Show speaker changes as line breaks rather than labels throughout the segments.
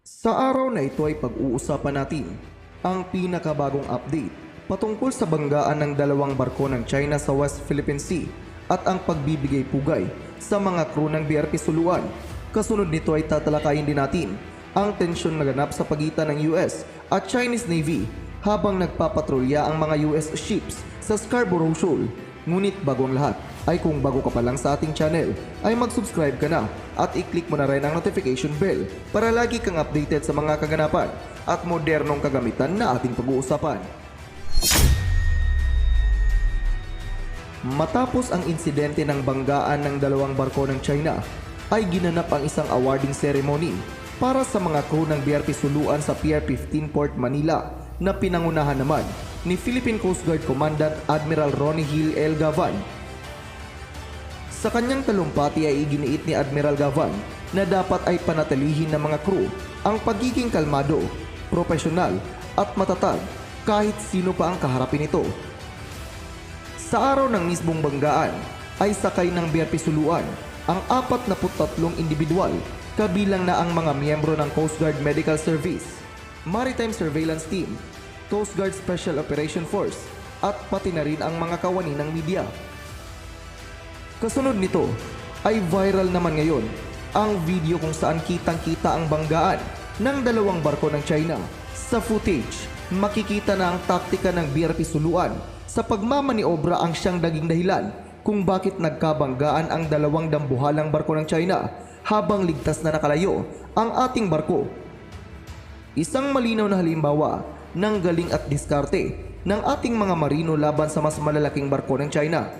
Sa araw na ito ay pag-uusapan natin ang pinakabagong update patungkol sa banggaan ng dalawang barko ng China sa West Philippine Sea at ang pagbibigay pugay sa mga crew ng BRP Suluan. Kasunod nito ay tatalakayin din natin ang tensyon na ganap sa pagitan ng US at Chinese Navy habang nagpapatrolya ang mga US ships sa Scarborough Shoal. Ngunit bago ang lahat, ay kung bago ka pa lang sa ating channel, ay mag-subscribe ka na at i-click mo na rin ang notification bell para lagi kang updated sa mga kaganapan at modernong kagamitan na ating pag-uusapan. Matapos ang insidente ng banggaan ng dalawang barko ng China, ay ginanap ang isang awarding ceremony para sa mga crew ng BRP Suluan sa Pier 15 Port Manila na pinangunahan naman ni Philippine Coast Guard Commandant Admiral Ronnie Hill L. Gavan sa kanyang talumpati ay iginiit ni Admiral Gavan na dapat ay panatilihin ng mga crew ang pagiging kalmado, profesional at matatag kahit sino pa ang kaharapin nito. Sa araw ng mismong banggaan ay sakay ng BRP Suluan ang 43 individual kabilang na ang mga miyembro ng Coast Guard Medical Service, Maritime Surveillance Team, Coast Guard Special Operation Force at pati na rin ang mga kawani ng media. Kasunod nito ay viral naman ngayon ang video kung saan kitang-kita ang banggaan ng dalawang barko ng China. Sa footage, makikita na ang taktika ng BRP Suluan sa pagmamaniobra ang siyang naging dahilan kung bakit nagkabanggaan ang dalawang dambuhalang barko ng China habang ligtas na nakalayo ang ating barko. Isang malinaw na halimbawa ng galing at diskarte ng ating mga marino laban sa mas malalaking barko ng China.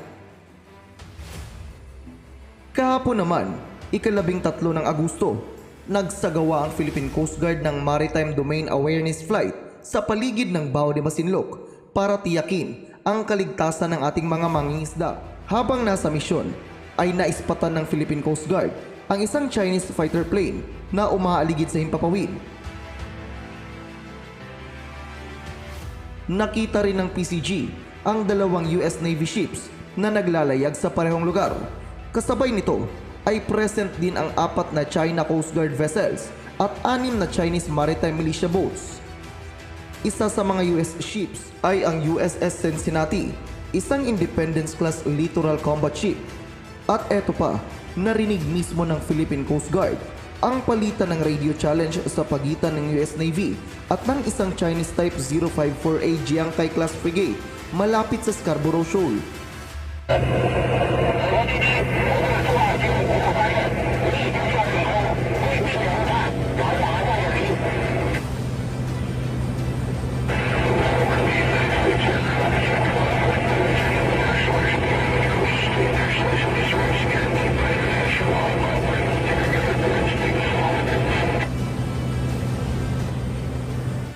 Kahapon naman, ikalabing tatlo ng Agosto, nagsagawa ang Philippine Coast Guard ng Maritime Domain Awareness Flight sa paligid ng Bao de Masinloc para tiyakin ang kaligtasan ng ating mga mangingisda. Habang nasa misyon, ay naispatan ng Philippine Coast Guard ang isang Chinese fighter plane na umaaligid sa himpapawid. Nakita rin ng PCG ang dalawang US Navy ships na naglalayag sa parehong lugar. Kasabay nito ay present din ang apat na China Coast Guard vessels at anim na Chinese Maritime Militia boats. Isa sa mga US ships ay ang USS Cincinnati, isang Independence-class littoral combat ship. At eto pa, narinig mismo ng Philippine Coast Guard ang palitan ng radio challenge sa pagitan ng US Navy at ng isang Chinese Type 054A Jiangkai class frigate malapit sa Scarborough Shoal.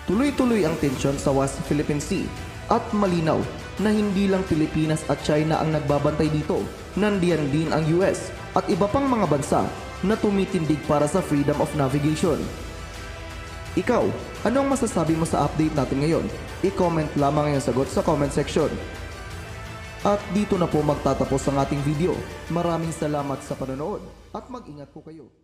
Tuloy-tuloy ang tensyon sa West Philippine Sea at malinaw na hindi lang Pilipinas at China ang nagbabantay dito. Nandiyan din ang US at iba pang mga bansa na tumitindig para sa freedom of navigation. Ikaw, anong masasabi mo sa update natin ngayon? I-comment lamang ang sagot sa comment section. At dito na po magtatapos ang ating video. Maraming salamat sa panonood at mag-ingat po kayo.